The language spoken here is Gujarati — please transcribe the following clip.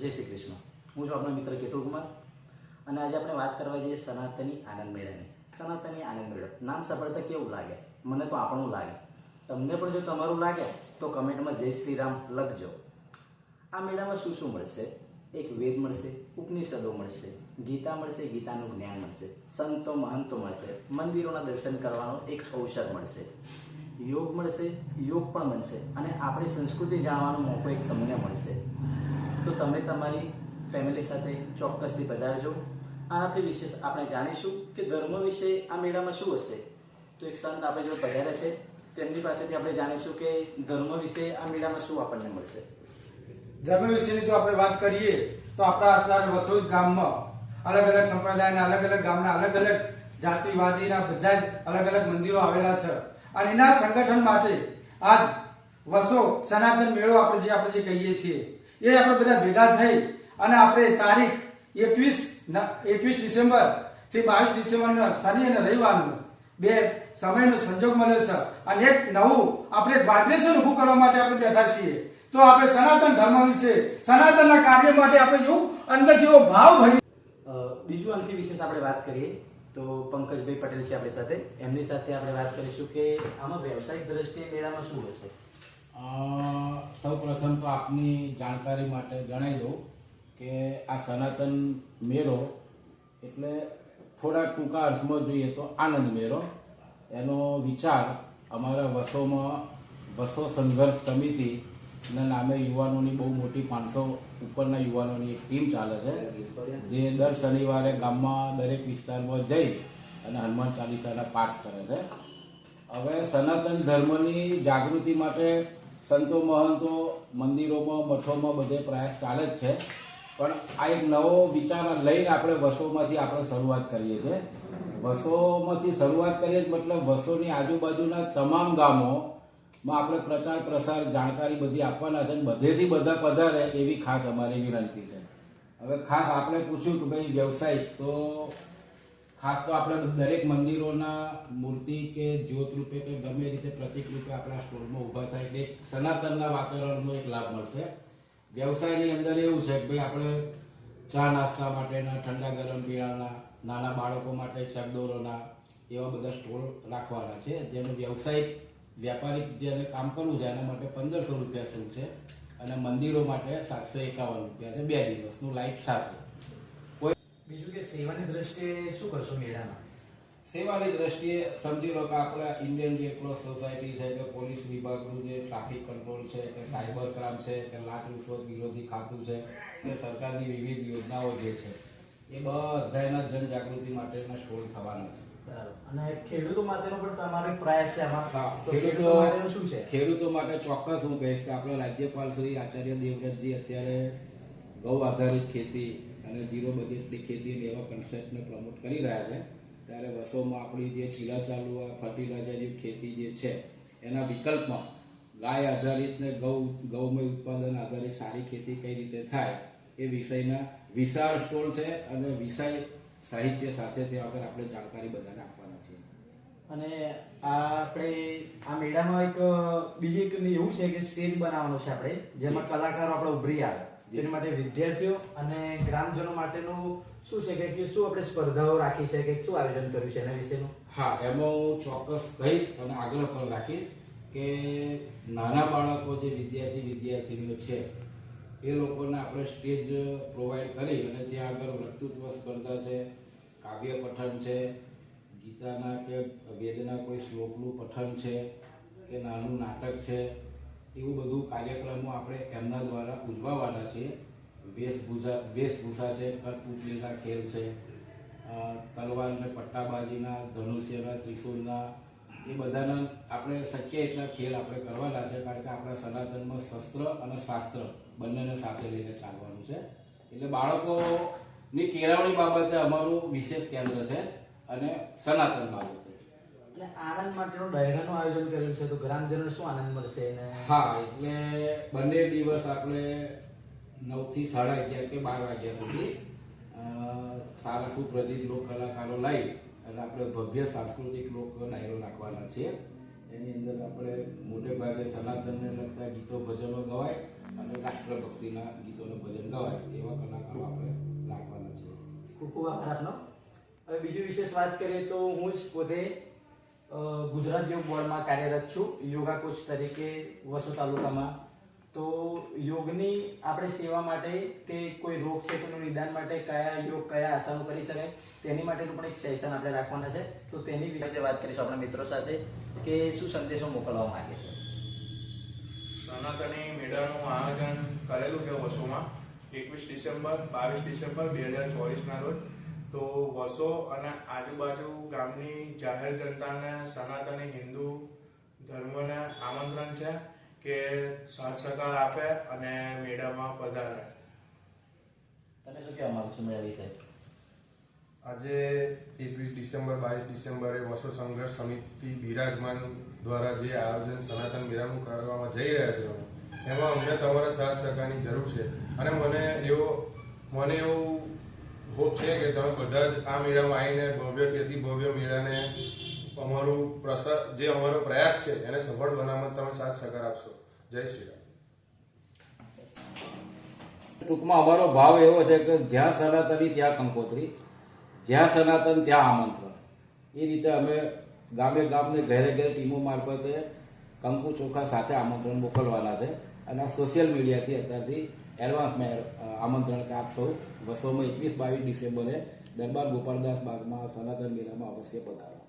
જય શ્રી કૃષ્ણ. હું છું આપણો મિત્ર કેતુ કુમાર અને આજે આપણે વાત કરવા જઈએ સનાતની આનંદ મેળાની. સનાતની આનંદ મેળો. નામ સાંભળતા કેવું લાગે? મને તો આપણું લાગે. તમને પણ જો તમારું લાગે, તો કમેન્ટમાં જય શ્રી રામ લખજો. આ મેળામાં શું શું મળશે? એક વેદ મળશે, ઉપનિષદો મળશે, ગીતા મળશે, ગીતાનું જ્ઞાન મળશે, સંતો મહંતો મળશે, મંદિરોના દર્શન કરવાનો એક અવસર મળશે. યોગ મળશે, યોગ પણ મળશે અને આપણી સંસ્કૃતિ જાણવાનો મોકો એક તમને મળશે. તો તમે તમારી ફેમિલી સાથે ચોક્કસથી પધારજો. આનાથી વિશેષ આપણે જાણીશું કે ધર્મ વિશે આ મેળામાં શું હશે. તો એક સંત આપણે જો પધાર્યા છે. તેમની પાસેથી આપણે જાણીશું કે ધર્મ વિશે આ મેળામાં શું આપણને મળશે. ધર્મ વિશેની જો આપણે વાત કરીએ, તો આપણા અત્યારે વસોદ ગામમાં અલગ અલગ સંપ્રદાયના અલગ અલગ ગામના અલગ અલગ જાતિવાદીના બધા જ અલગ અલગ મંદિરો આવેલા છે. અને એના સંગઠન માટે આજ વસો સનાતન મેળો આપણે જે આપણે જે કહીએ છીએ, એ આપણે બધા ભેગા થઈ અને આપણે તારીખ એકવીસ એકવીસ ડિસેમ્બરથી બાવીસ ડિસેમ્બર શનિ અને રવિવારનું બે સમયનો સંજોગ મળ્યો છે. અને એક નવું આપણે વાઇબ્રેશન ઊભું કરવા માટે આપણે બેઠા છીએ. તો આપણે સનાતન ધર્મ વિશે, સનાતનના કાર્ય માટે આપણે જેવું અંદર જેવો ભાવ ભરી બીજું અંતિ વિશેષ આપણે વાત કરીએ. તો પંકજભાઈ પટેલ છે આપણી સાથે. એમની સાથે આપણે વાત કરીશું કે આમાં વ્યવસાયિક દ્રષ્ટિએ મેળામાં શું હશે સૌ પ્રથમ તો આપની જાણકારી માટે જણાવી દઉં કે આ સનાતન મેળો એટલે થોડા ટૂંકા અર્થમાં જોઈએ તો આનંદ મેળો. એનો વિચાર અમારા વસોમાં વસો સંઘર્ષ સમિતિના નામે યુવાનોની બહુ મોટી પાંચસો ઉપરના યુવાનોની એક ટીમ ચાલે છે. જે દર શનિવારે ગામમાં દરેક વિસ્તારમાં જઈ અને હનુમાન ચાલીસાના પાઠ કરે છે. હવે સનાતન ધર્મની જાગૃતિ માટે સંતો મહંતો મંદિરોમાં, મઠોમાં બધે પ્રયાસ ચાલે જ છે. પણ આ એક નવો વિચાર લઈને આપણે વસોમાંથી આપણે શરૂઆત કરીએ છીએ. વસોમાંથી શરૂઆત કરીએ મતલબ વસોની આજુબાજુના તમામ ગામોમાં આપણે પ્રચાર, પ્રસાર, જાણકારી બધી આપવાના છે બધેથી બધા પધારે એવી ખાસ અમારી વિનંતી છે. હવે ખાસ આપણે પૂછ્યું કે ભાઈ વ્યવસાય, તો ખાસ તો આપણે દરેક મંદિરોના મૂર્તિ કે જ્યોત રૂપે કે ગમે રીતે પ્રતિક રૂપે આપણા સ્ટોરમાં ઊભા થાય એટલે સનાતનના વાતાવરણનો એક લાભ મળશે. વ્યવસાયની અંદર એવું છે કે ભાઈ આપણે ચા નાસ્તા માટેના, ઠંડા ગરમ પીણાના, નાના બાળકો માટે ચકદોરોના એવા બધા સ્ટોલ રાખવાના છે. જેનો વ્યવસાયિક વ્યાપારિક જેને કામ કરવું છે એના માટે પંદરસો રૂપિયા શુલ્ક છે? અને મંદિરો માટે સાતસો એકાવન રૂપિયા છે બે દિવસનું લાઈફ સાથે. બીજું કે સેવાની દ્રષ્ટિએ શું કરશો મેળામાં? સેવાની દ્રષ્ટિએ સમજી લો કે આપણા ઇન્ડિયન રેડ ક્રોસ સોસાયટી છે કે પોલીસ વિભાગનું જે ટ્રાફિક કંટ્રોલ છે કે સાયબર ક્રાઇમ છે કે લાંચ રૂશ્વત વિરોધી ખાતું છે કે સરકારની વિવિધ યોજનાઓ જે છે એ બધાના જનજાગૃતિ માટેના સ્ટોલ થવાના છે. અને ખેડૂતો માટેનો પણ તમારો પ્રયાસ છે આમાં. ખેડૂતો માટેનું શું છે? ખેડૂતો માટે ચોક્કસ હું કહીશ કે આપણા રાજ્યપાલ શ્રી આચાર્ય દેવવ્રતજી અત્યારે ગૌ આધારિત ખેતી અને જીરો બજેટની ખેતી એવા કન્સેપ્ટને પ્રમોટ કરી રહ્યા છે. ત્યારે વર્ષોમાં આપણી જે ચીલા ચાલુ આ ફર્ટિલાઇઝર ખેતી જે છે એના વિકલ્પમાં ગાય આધારિત ને ગૌ ગૌમય ઉત્પાદન આધારિત સારી ખેતી કઈ રીતે થાય એ વિષયના વિશાળ સ્ટોલ છે અને વિષય સાહિત્ય સાથે તે વગર આપણે જાણકારી બધાને આપવાના છે અને આ આપણે આ મેળામાં એક બીજી એક એવું છે કે સ્ટેજ બનાવવાનો છે આપણે જેમાં કલાકારો આપણે ઉભરી આવે. તેની માટે વિદ્યાર્થીઓ અને ગ્રામજનો માટેનું શું છે કે શું આપણે સ્પર્ધાઓ રાખી છે કે શું આયોજન કર્યું છે એના વિશેનું? હા એમાં હું ચોક્કસ કહીશ અને આગ્રહ પણ રાખીશ કે નાના બાળકો જે વિદ્યાર્થી વિદ્યાર્થીનીઓ છે એ લોકોને આપણે સ્ટેજ પ્રોવાઈડ કરી અને ત્યાં આગળ વક્તૃત્વ સ્પર્ધા છે, કાવ્ય પઠન છે, ગીતાના કે વેદના કોઈ શ્લોકનું પઠન છે, કે નાનું નાટક છે, એવું બધું કાર્યક્રમો આપણે એમના દ્વારા ઉજવાવાના છીએ. વેશભૂષા વેશભૂષા છે કઠપુતલીના ખેલ છે તલવારને પટ્ટાબાજીના, ધનુષ્યના, ત્રિશુળના એ બધાના આપણે શક્ય એટલા ખેલ આપણે કરવાના છે કારણ કે આપણા સનાતનમાં શસ્ત્ર અને શાસ્ત્ર બંનેને સાથે લઈને ચાલવાનું છે. એટલે બાળકોની કેળવણી બાબતે અમારું વિશેષ કેન્દ્ર છે અને સનાતન બાબતે. એટલે આનંદ માટેનું ડાયરાનું આયોજન કરેલું છે તો ગ્રામજનો શું આનંદ મળશે અને હા એટલે બંને દિવસ આપણે નવથી સાડા અગિયાર કે બાર વાગ્યા સુધી સારા સુપ્રસિદ્ધ લોક કલાકારો લાવી અને આપણે ભવ્ય સાંસ્કૃતિક લોક નાયરો નાખવાના છીએ. એની અંદર આપણે મોટે ભાગે સનાતનને લગતા ગીતો, ભજનો ગવાય અને રાષ્ટ્રભક્તિના ગીતોનું ભજન ગવાય, એવા કલાકારો આપણે રાખવાના છે ખૂબ ખૂબ આભાર આપનો. હવે બીજી વિશેષ વાત કરીએ તો હું જ પોતે ગુજરાત યોગ બોર્ડમાં કાર્યરત છું યોગા કોચ તરીકે વસો તાલુકામાં. તો યોગની આપણે સેવા માટે કે કોઈ રોગ છે તેનું નિદાન માટે કયા યોગ કયા આસનો કરી શકાય તેની માટેનું પણ એક સેશન આપણે રાખવાના છે. તો તેની વિશે વાત કરીશું આપણા મિત્રો સાથે કે શું સંદેશો મોકલવા માંગે છે? સનાતની મેળાનું આયોજન કરેલું છે વસોમાં એકવીસ ડિસેમ્બર બાવીસ ડિસેમ્બર બે હજાર ચોવીસના રોજ. તો વસો અને આજુબાજુ ગામની જાહેર જનતાને સનાતની હિન્દુ ધર્મને આમંત્રણ છે. કે સાથ સહકાર આપે અને મેળામાં પધારે. તમે શું કહેવા માંગો છો મેળા વિશે? આજે એકવીસ ડિસેમ્બર બાવીસ ડિસેમ્બરે વસો સંઘર્ષ સમિતિ બિરાજમાન દ્વારા જે આયોજન સનાતન મેળાનું કરવામાં જઈ રહ્યા છે એમાં અમને તમારા સાથ સહકારની જરૂર છે. અને મને એવો મને એવું હોપ છે કે તમે બધા જ આ મેળામાં આવીને ભવ્યથી અતિ ભવ્ય મેળાને અમારું પ્રસાર જે અમારો પ્રયાસ છે, એને સફળ બનાવવામાં તમે સાથ સહકાર આપશો. જય શ્રી રામ. ટૂંકમાં અમારો ભાવ એવો છે કે જ્યાં સનાતની, ત્યાં કંકોત્રી. જ્યાં સનાતન, ત્યાં આમંત્રણ. એ રીતે અમે ગામે ગામને, ઘરે ઘરે ટીમો મારફતે કંકુ ચોખા સાથે આમંત્રણ મોકલવાના છે. અને આ સોશિયલ મીડિયાથી અત્યારથી એડવાન્સમાં આમંત્રણ કે બસોમાં એકવીસ બાવીસ ડિસેમ્બરે દરબાર ગોપાલદાસ બાગમાં સનાતન મેળામાં અવશ્ય પધારો.